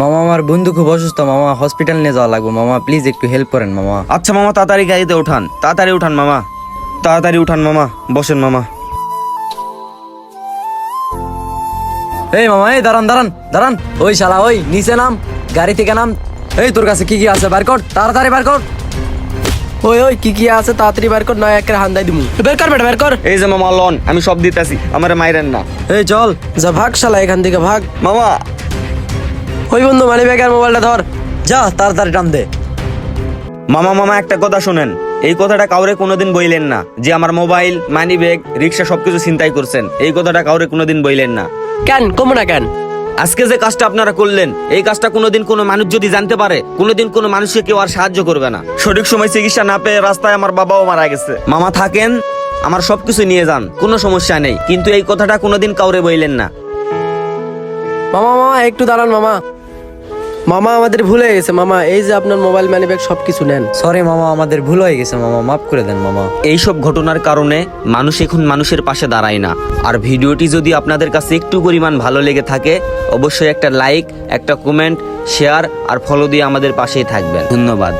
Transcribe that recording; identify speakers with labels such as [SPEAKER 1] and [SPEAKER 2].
[SPEAKER 1] মামা আমার বন্ধু খুব অসুস্থ মামা হসপিটাল নিয়ে যাওয়া লাগবে। মামা প্লিজ একটু হেল্প করেন মামা।
[SPEAKER 2] আচ্ছা মামা তাড়াতাড়ি গাড়িতে উঠান। তাড়াতাড়ি উঠান মামা। তাড়াতাড়ি উঠান মামা। বসেন মামা।
[SPEAKER 1] এই মামা এই দাঁড়ান দাঁড়ান দাঁড়ান। ওই শালা ওই নিচে নাম গাড়ি থেকে নাম। এই তোর কাছে কি কি আছে? বার কর তাড়াতাড়ি বার কর।
[SPEAKER 3] ওই ওই কি কি আছে? তাড়াতাড়ি বের কর নয় একের হান্দাই দিমু। বের কর বেটা বের কর।
[SPEAKER 2] এই যে মামা লন আমি সব দিতেছি আমার মাইরেন না।
[SPEAKER 1] এই চল
[SPEAKER 3] যা ভাগ শালা এখান থেকে ভাগ।
[SPEAKER 2] মামা
[SPEAKER 3] ওই বন্ধু মানি ব্যাগের মোবাইলটা ধর।
[SPEAKER 1] যা তাড়াতাড়ি টান দে।
[SPEAKER 2] মামা মামা একটা কথা শোনেন। এই কথাটা কাউরে কোনোদিন বইলেন না যে আমার মোবাইল মানি ব্যাগ রিক্সা সবকিছু চিন্তাই করছেন। এই কথাটা কাউরে কোনোদিন বইলেন না।
[SPEAKER 3] কেন? কমু না কেন?
[SPEAKER 2] আজকে যে কাজটা আপনারা করলেন এই কাজটা কোনোদিন কোনো মানুষ যদি জানতে পারে কোনোদিন কোনো মানুষকে কেউ আর সাহায্য করবে না। সঠিক সময় চিকিৎসা না পেয়ে রাস্তায় আমার বাবাও মারা গেছে। মামা থাকেন আমার সবকিছু নিয়ে যান কোনো সমস্যা নেই। কিন্তু এই কথাটা কোনোদিন কাউরে বইলেন না।
[SPEAKER 3] মামা মামা একটু দাঁড়ান মামা। মামা আমাদের ভুল হয়ে গেছে মামা। এই যে আপনার মোবাইল মানি ব্যাগ সব কিছু নেন।
[SPEAKER 1] সরি মামা আমাদের ভুল হয়ে গেছে মামা। মাফ করে দেন মামা।
[SPEAKER 2] এইসব ঘটনার কারণে মানুষ এখন মানুষের পাশে দাঁড়ায় না। আর ভিডিওটি যদি আপনাদের কাছে একটু পরিমাণ ভালো লেগে থাকে অবশ্যই একটা লাইক একটা কমেন্ট শেয়ার আর ফলো দিয়ে আমাদের পাশেই থাকবেন। ধন্যবাদ।